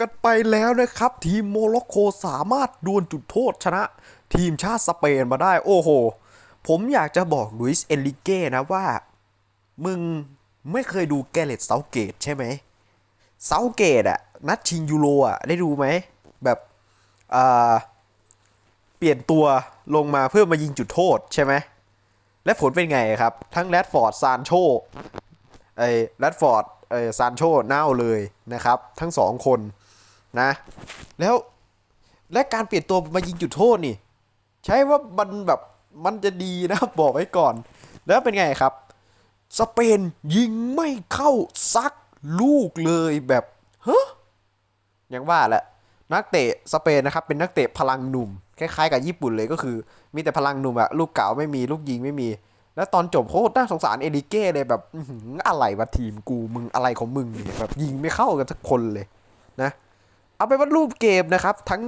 กันไปแล้วนะครับ ทีมโมร็อกโกสามารถดวลจุดโทษชนะ ทีมชาติสเปนมาได้โอ้โห ผมอยากจะบอกลุยส์เอนริเก้นะว่า มึงไม่เคยดูแกเลตเซาเกตใช่ไหมเซาเกตอะนัดชิงยูโรอะได้ดูไหม แบบอ่าเปลี่ยนตัวลงมาเพื่อมายิงจุดโทษใช่ไหม และผลเป็นไงครับ ทั้งแรดฟอร์ดซานโชไอ้แรดฟอร์ดไอ้ซานโชเน่าเลยนะครับ ทั้งสองคน นะ แล้วและการเปลี่ยนตัวมายิงจุดโทษนี่ ใช้ว่ามันแบบมันจะดีนะบอกไว้ก่อน แล้วเป็นไงครับ สเปนยิงไม่เข้าซักลูกเลยแบบฮะอย่างว่าแหละนักเตะสเปนนะครับเป็นนักเตะพลังหนุ่มคล้ายๆกับญี่ปุ่นเลยก็คือ มีแต่พลังหนุ่มอะลูกเก่าไม่มีลูกยิงไม่มี แล้วตอนจบโคตรน่าสงสารเอดิเก้เลยแบบอื้อหืออะไรวะทีมกูมึงอะไรของมึงเนี่ยแบบยิงไม่เข้ากันสักคนเลยนะ เอาไปว่ารูปเกมนะครับ ทั้ง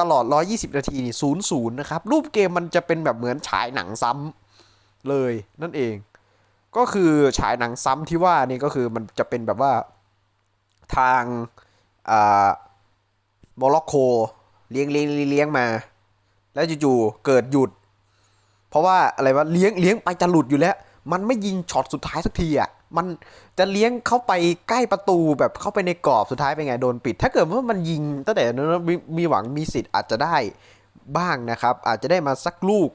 ตลอด 120 นาทีนี่ศูนย์ศูนย์นะครับ รูปเกมมันจะเป็นแบบเหมือนฉายหนังซ้ำเลยนั่นเอง ก็คือฉายหนังซ้ำที่ว่านี่ก็คือมันจะเป็นแบบว่าทางอ่าโมร็อกโกเลี้ยงเลี้ยงเลี้ยงมา แล้วจู่ๆเกิดหยุด เพราะว่าอะไรวะเลี้ยงเลี้ยงไปจะหลุดอยู่แล้ว มันไม่ยิงช็อตสุดท้ายสักทีอะ มันจะเลี้ยงเข้าไปใกล้ประตูแบบเข้าไปในกรอบสุดท้ายเป็นไงโดนปิด ถ้าเกิดว่ามันยิงตั้งแต่นั้นมีมีหวังมีสิทธิ์อาจจะได้บ้างนะครับ อาจจะได้มาสักลูก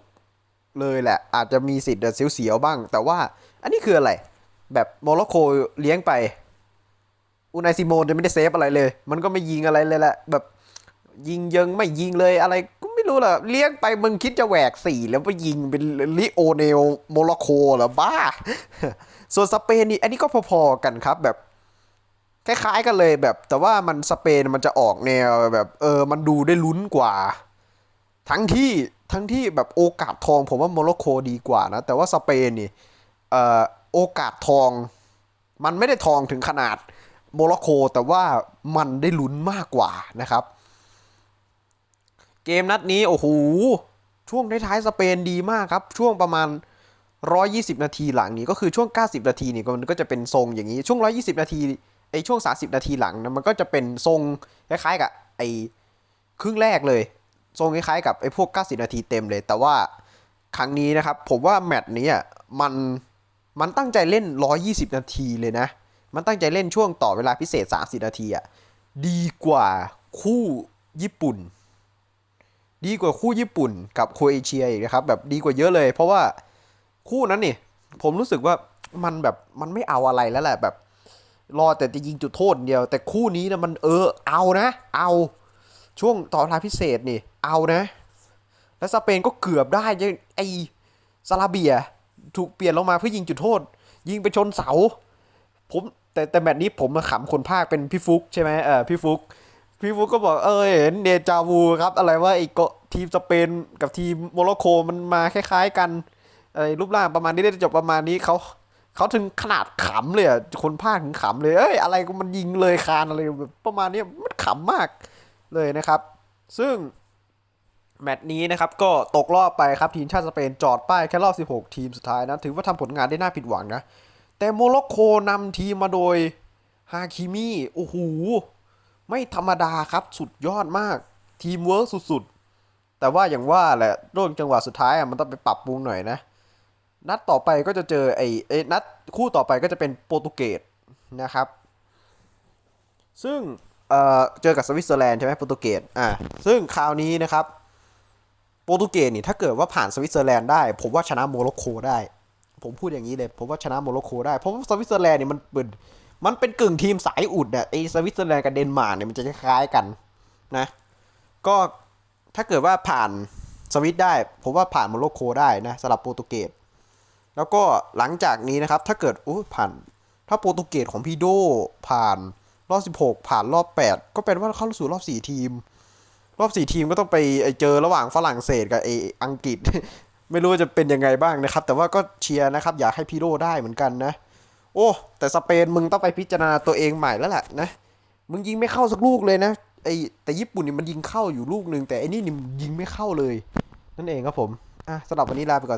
เลยแหละ อาจจะมีสิทธิ์เสียวๆบ้าง แต่ว่าอันนี้คืออะไร แบบโมร็อกโกเลี้ยงไปอูนายซิโมนจะไม่ได้เซฟอะไรเลย มันก็ไม่ยิงอะไรเลยแหละแบบยิงยังไม่ยิงเลยอะไรก็ ไม่รู้ล่ะเลี้ยงไปมึงคิดจะแหวกสี่แล้วไปยิงเป็นลิโอเนลโมร็อกโกเหรอบ้า ส่วนสเปนนี่อันนี้ก็พอๆกันครับแบบคล้ายๆกันเลยแบบ แต่ว่ามันสเปนมันจะออกแนวแบบ เออมันดูได้ลุ้นกว่า ทั้งที่ทั้งที่แบบโอกาสทองผมว่าโมร็อกโกดีกว่านะ แต่ว่าสเปนนี่เอ่อโอกาสทองมันไม่ได้ทองถึงขนาดโมร็อกโกแต่ว่ามันได้ลุ้นมากกว่านะครับ เกมนัดนี้โอ้โหช่วงท้ายๆสเปนดีมากครับ ช่วงประมาณ 120 นาทีหลังนี้ก็คือช่วง 90 นาทีนี่มันก็จะเป็นทรงอย่างนี้ช่วง 120 นาทีไอช่วง 30 นาทีหลังนะมันก็จะเป็นทรงคล้ายๆกับไอครึ่งแรกเลย ทรงคล้ายๆกับไอพวก 90 นาทีเต็มเลย แต่ว่าครั้งนี้นะครับ ผมว่าแมตช์นี้อะมันมันตั้งใจเล่น 120 นาทีเลยนะ มันตั้งใจเล่นช่วงต่อเวลาพิเศษ 30 นาทีอะดีกว่าคู่ญี่ปุ่น ดีกว่าคู่ญี่ปุ่นกับโครเอเชียอีกนะครับแบบดีกว่าเยอะเลย เพราะว่าคู่นั้นนี่ผมรู้สึกว่ามันแบบมันไม่เอาอะไรแล้วแหละแบบ รอแต่จะยิงจุดโทษเดียว แต่คู่นี้นะมันเออเอานะ เอาช่วงต่อเวลาพิเศษนี่ เอานะ แล้วสเปนก็เกือบได้ยังไอซาลาเบียถูกเปลี่ยนลงมาเพื่อยิงจุดโทษ ยิงไปชนเสา ผมแต่แต่แมตช์นี้ผมมาขำคนภาคเป็นพี่ฟุกใช่ไหมเออพี่ฟุก พี่ฟุกก็บอกเออเห็นเดจาวูครับ อะไรว่าไอ้กทีมสเปนกับทีมโมร็อกโกมันมาคล้าย ๆ กันอะไรรูปร่างประมาณนี้ได้จบประมาณนี้เขาเขาถึงขนาดขำเลยอะคนภาคถึงขำเลยเอ้ยอะไรก็มันยิงเลยคานอะไรแบบประมาณนี้มันขำมากเลยนะครับ ซึ่งแมตช์นี้นะครับก็ตกรอบไปครับทีมชาติสเปนจอดป้ายแค่รอบ 16 ทีมสุดท้ายนะ ถือว่าทำผลงานได้น่าผิดหวังนะ แต่โมร็อกโกนำทีมมาโดยฮาคิมิโอ้โห ไม่ธรรมดาครับสุดยอดมาก ทีมเวิร์กสุดๆ แต่ว่าอย่างว่าแหละโดนจังหวะสุดท้ายอะมันต้องไปปรับปรุงหน่อยนะ นัดต่อไปก็จะเจอไอ้ไอ้นัดคู่ต่อไปก็จะเป็นโปรตุเกสนะครับ ซึ่งเอ่อเจอกับสวิตเซอร์แลนด์ใช่ไหมโปรตุเกสอ่าซึ่งคราวนี้นะครับโปรตุเกสนี่ถ้าเกิดว่าผ่านสวิตเซอร์แลนด์ได้ ผมว่าชนะโมร็อกโกได้ ผมพูดอย่างนี้เลยผมว่าชนะโมร็อกโกได้เพราะว่าสวิตเซอร์แลนด์นี่มันเป็น มันเป็นกึ่งทีมสายอุดอะไอสวิตเซอร์แลนด์กับเดนมาร์กเนี่ยมันจะคล้ายกันนะ ก็ถ้าเกิดว่าผ่านสวิตได้ ผมว่าผ่านโมร็อกโกได้นะสำหรับโปรตุเกสแล้วก็หลังจากนี้นะครับ ถ้าเกิดอู้ผ่านถ้าโปรตุเกสของพี่โดผ่านรอบ 16 ผ่านรอบ 8 ก็เป็นว่าเข้าสู่รอบ 4 ทีม รอบ 4 ทีมก็ต้องไปเจอระหว่างฝรั่งเศสกับไออังกฤษ ไม่รู้จะเป็นยังไงบ้างนะครับ แต่ว่าก็เชียร์นะครับ อยากให้พี่โดได้เหมือนกันนะ โอ้ แต่สเปนมึงต้องไปพิจารณาตัวเองใหม่แล้วแหละนะ มึงยิงไม่เข้าสักลูกเลยนะไอแต่ญี่ปุ่นนี่มันยิงเข้าอยู่ลูกหนึ่งแต่ไอ้นี่นี่ยิงไม่เข้าเลย นั่นเองครับผมอะสำหรับวันนี้ลาไปก่อน